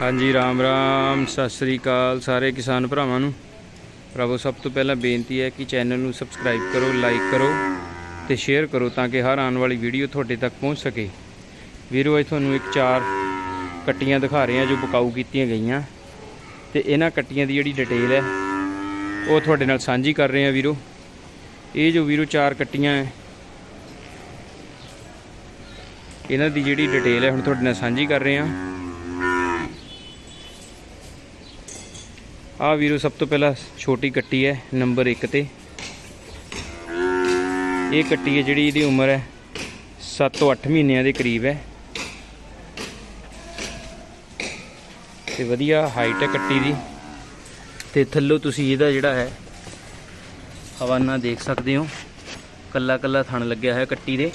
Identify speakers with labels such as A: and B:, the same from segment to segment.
A: ਹਾਂਜੀ, ਰਾਮ ਰਾਮ, ਸਤਿ ਸ੍ਰੀ ਅਕਾਲ ਸਾਰੇ ਕਿਸਾਨ ਭਰਾਵਾਂ ਨੂੰ। ਪ੍ਰਭੂ, ਸਭ ਤੋਂ ਪਹਿਲਾਂ ਬੇਨਤੀ ਹੈ ਕਿ ਚੈਨਲ ਨੂੰ ਸਬਸਕ੍ਰਾਈਬ ਕਰੋ, ਲਾਈਕ ਕਰੋ ਤੇ ਸ਼ੇਅਰ ਕਰੋ ਤਾਂ ਕਿ ਹਰ ਆਉਣ ਵਾਲੀ ਵੀਡੀਓ ਤੁਹਾਡੇ ਤੱਕ ਪਹੁੰਚ ਸਕੇ। ਵੀਰੋ, ਅੱਜ ਤੁਹਾਨੂੰ ਇੱਕ ਚਾਰ ਕੱਟੀਆਂ ਦਿਖਾ ਰਹੇ ਹਾਂ ਜੋ ਬਕਾਊ ਕੀਤੀਆਂ ਗਈਆਂ ਤੇ ਇਹਨਾਂ ਕੱਟੀਆਂ ਦੀ ਜਿਹੜੀ ਡਿਟੇਲ ਹੈ, ਉਹ ਤੁਹਾਡੇ ਨਾਲ ਸਾਂਝੀ ਕਰ ਰਹੇ ਹਾਂ ਵੀਰੋ। ਇਹ ਜੋ ਵੀਰੋ ਚਾਰ ਕੱਟੀਆਂ ਹੈ, ਇਹਨਾਂ ਦੀ ਜਿਹੜੀ ਡਿਟੇਲ ਹੈ ਹੁਣ ਤੁਹਾਡੇ ਨਾਲ ਸਾਂਝੀ ਕਰ ਰਹੇ ਹਾਂ। ਆ ਵੀਰੋ, ਸਭ ਤੋਂ ਪਹਿਲਾਂ ਛੋਟੀ ਕੱਟੀ ਹੈ, ਨੰਬਰ 1 ਤੇ। ਇਹ ਕੱਟੀ ਹੈ ਜਿਹੜੀ ਇਹਦੀ ਉਮਰ ਹੈ 7 ਤੋਂ 8 ਮਹੀਨਿਆਂ ਦੇ ਕਰੀਬ ਹੈ। ਤੇ ਵਧੀਆ ਹਾਈਟ ਹੈ ਕੱਟੀ ਦੀ। ਤੇ ਥੱਲੋਂ ਤੁਸੀਂ ਇਹਦਾ ਜਿਹੜਾ ਹੈ ਹਵਾਨਾ ਦੇਖ ਸਕਦੇ ਹੋ। ਕੱਲਾ ਕੱਲਾ ਥਣ ਲੱਗਿਆ ਹੋਇਆ ਕੱਟੀ ਦੇ।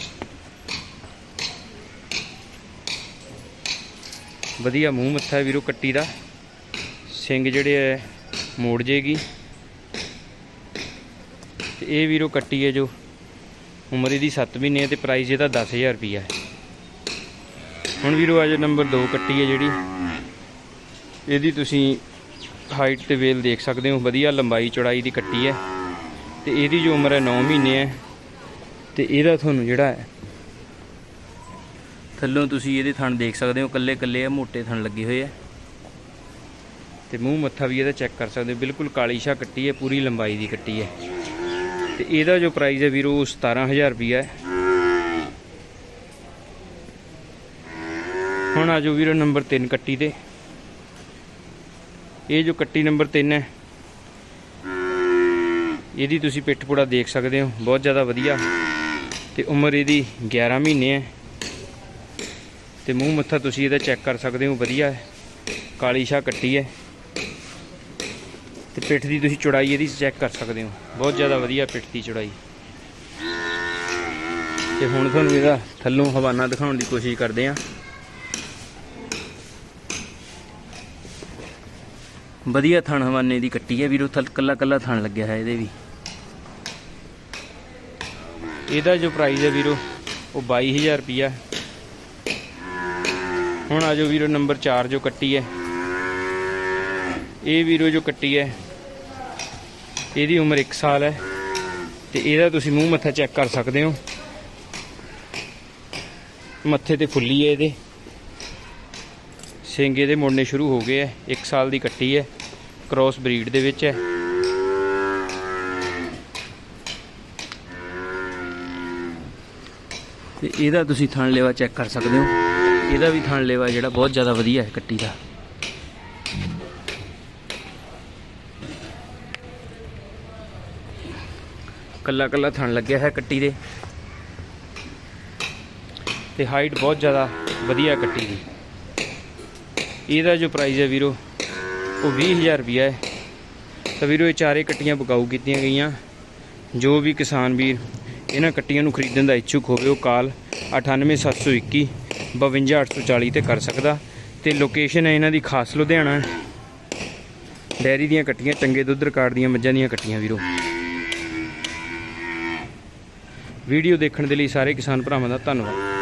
A: ਵਧੀਆ ਮੂੰਹ ਮੱਥਾ ਹੈ ਵੀਰੋ ਕੱਟੀ ਦਾ। ਸਿੰਘ ਜਿਹੜੇ ਹੈ ਮੋੜ ਜੇਗੀ। ਤੇ ਇਹ ਵੀਰੋ ਕੱਟੀ ਹੈ ਜੋ, ਉਮਰ ਇਹਦੀ 7 ਮਹੀਨੇ ਹੈ ਤੇ ਪ੍ਰਾਈਸ ਇਹਦਾ 10000 ਰੁਪਈਆ ਹੈ ਹੁਣ ਵੀਰੋ ਆ ਅੱਜ ਨੰਬਰ 2 ਕੱਟੀ ਹੈ ਜਿਹੜੀ। ਇਹਦੀ ਤੁਸੀਂ ਹਾਈਟ ਤੇ ਵੇਲ ਦੇਖ ਸਕਦੇ ਹੋ, ਵਧੀਆ ਲੰਬਾਈ ਚੌੜਾਈ ਦੀ ਕੱਟੀ ਹੈ ਤੇ ਇਹਦੀ ਜੋ ਉਮਰ ਹੈ 9 ਮਹੀਨੇ ਹੈ ਤੇ ਇਹਦਾ ਤੁਹਾਨੂੰ ਜਿਹੜਾ ਹੈ ਥੱਲੋਂ ਤੁਸੀਂ ਇਹਦੇ ਥਣ ਦੇਖ ਸਕਦੇ ਹੋ ਕੱਲੇ ਕੱਲੇ ਆ ਮੋٹے ਥਣ ਲੱਗੇ ਹੋਏ ਆ ਤੇ ਮੂੰਹ ਮੱਥਾ ਵੀ ਇਹਦਾ ਚੈੱਕ ਕਰ ਸਕਦੇ ਹੋ। ਬਿਲਕੁਲ ਕਾਲੀ ਸ਼ਾ ਕੱਟੀ ਹੈ, ਪੂਰੀ ਲੰਬਾਈ ਦੀ ਕੱਟੀ ਹੈ। ਤੇ ਇਹਦਾ ਜੋ ਪ੍ਰਾਈਸ ਹੈ ਵੀਰੋ, ਉਹ 17000 ਰੁਪਈਆ ਹੈ। ਹੁਣ ਆ ਜੋ ਵੀਰੋ ਨੰਬਰ 3 ਕੱਟੀ ਤੇ। ਇਹ ਜੋ ਕੱਟੀ ਨੰਬਰ 3 ਹੈ, ਇਹਦੀ ਤੁਸੀਂ ਪਿੱਠ ਪੁੜਾ ਦੇਖ ਸਕਦੇ ਹੋ, ਬਹੁਤ ਜ਼ਿਆਦਾ ਵਧੀਆ। ਤੇ ਉਮਰ ਇਹਦੀ 11 ਮਹੀਨੇ ਹੈ। ਤੇ ਮੂੰਹ ਮੱਥਾ ਤੁਸੀਂ ਇਹਦਾ ਚੈੱਕ ਕਰ ਸਕਦੇ ਹੋ, ਵਧੀਆ ਹੈ। ਕਾਲੀ ਸ਼ਾ ਕੱਟੀ ਹੈ। ਤੇ ਪਿੱਠ ਦੀ ਤੁਸੀਂ ਚੌੜਾਈ ਇਹਦੀ ਚੈੱਕ ਕਰ ਸਕਦੇ ਹੋ। ਬਹੁਤ ਜ਼ਿਆਦਾ ਵਧੀਆ ਪਿੱਠ ਦੀ ਚੌੜਾਈ। ਤੇ ਹੁਣ ਤੁਹਾਨੂੰ ਇਹਦਾ ਥੱਲੋਂ ਹਵਾਨਾ ਦਿਖਾਉਣ ਦੀ ਕੋਸ਼ਿਸ਼ ਕਰਦੇ ਹਾਂ। ਵਧੀਆ ਥਣ ਹਵਾਨੇ ਦੀ ਕੱਟੀ ਹੈ ਵੀਰੋ, ਥਲ ਕੱਲਾ ਕੱਲਾ ਥਣ ਲੱਗਿਆ ਹੈ ਇਹਦੇ ਵੀ। ਇਹਦਾ ਜੋ ਪ੍ਰਾਈਸ ਹੈ ਵੀਰੋ, ਉਹ 22000 ਰੁਪਿਆ ਹੁਣ ਆ ਜਾਓ ਵੀਰੋ ਨੰਬਰ 4 ਜੋ ਕੱਟੀ ਹੈ। ਇਹ ਵੀਰੋ ਜੋ ਕੱਟੀ ਹੈ, ਇਹਦੀ ਉਮਰ 1 ਸਾਲ ਹੈ ਤੇ ਇਹਦਾ ਤੁਸੀਂ ਮੂੰਹ ਮੱਥਾ ਚੈੱਕ ਕਰ ਸਕਦੇ ਹੋ। ਮੱਥੇ ਤੇ ਫੁੱਲੀ ਹੈ ਇਹਦੇ। ਸਿੰਘ ਦੇ ਮੁੜਨੇ ਸ਼ੁਰੂ ਹੋ ਗਏ ਹੈ 1 ਸਾਲ ਦੀ ਕੱਟੀ ਹੈ ਕ੍ਰੋਸ ਬਰੀਡ ਦੇ ਵਿੱਚ ਹੈ। ਤੇ ਇਹਦਾ ਤੁਸੀਂ ਥਣ ਲੇਵਾ ਚੈੱਕ ਕਰ ਸਕਦੇ ਹੋ। ਇਹਦਾ ਵੀ ਥਣ ਲੇਵਾ ਜਿਹੜਾ ਬਹੁਤ ਜ਼ਿਆਦਾ ਵਧੀਆ ਹੈ ਕੱਟੀ ਦਾ। ਕੱਲਾ ਕੱਲਾ ਥਣ ਲੱਗਿਆ ਹੈ ਕੱਟੀ ਦੇ। ਤੇ ਹਾਈਟ ਬਹੁਤ ਜ਼ਿਆਦਾ ਵਧੀਆ ਕੱਟੀ ਦੀ। ਇਹਦਾ ਜੋ ਪ੍ਰਾਈਸ ਹੈ ਵੀਰੋ, ਉਹ 20000 ਰੁਪਿਆ ਹੈ। ਤਾਂ ਵੀਰੋ ਇਹ ਚਾਰੇ ਕੱਟੀਆਂ ਬਕਾਊ ਕੀਤੀਆਂ ਗਈਆਂ। ਜੋ ਵੀ ਕਿਸਾਨ ਵੀਰ ਇਹਨਾਂ ਕੱਟੀਆਂ ਨੂੰ ਖਰੀਦਣ ਦਾ ਇੱਛੁਕ ਹੋਵੇ, ਉਹ ਕਾਲ 98721 52840 ਤੇ ਕਰ ਸਕਦਾ। ਤੇ ਲੋਕੇਸ਼ਨ ਹੈ ਇਹਨਾਂ ਦੀ ਖਾਸ ਲੁਧਿਆਣਾ। ਡੈਰੀ ਦੀਆਂ ਕੱਟੀਆਂ, ਚੰਗੇ ਦੁੱਧ ਰਿਕਾਰਡ ਦੀਆਂ ਮੱਝਾਂ ਦੀਆਂ ਕੱਟੀਆਂ ਵੀਰੋ। ਵੀਡੀਓ ਦੇਖਣ ਦੇ ਲਈ ਸਾਰੇ ਕਿਸਾਨ ਭਰਾਵਾਂ ਦਾ ਧੰਨਵਾਦ।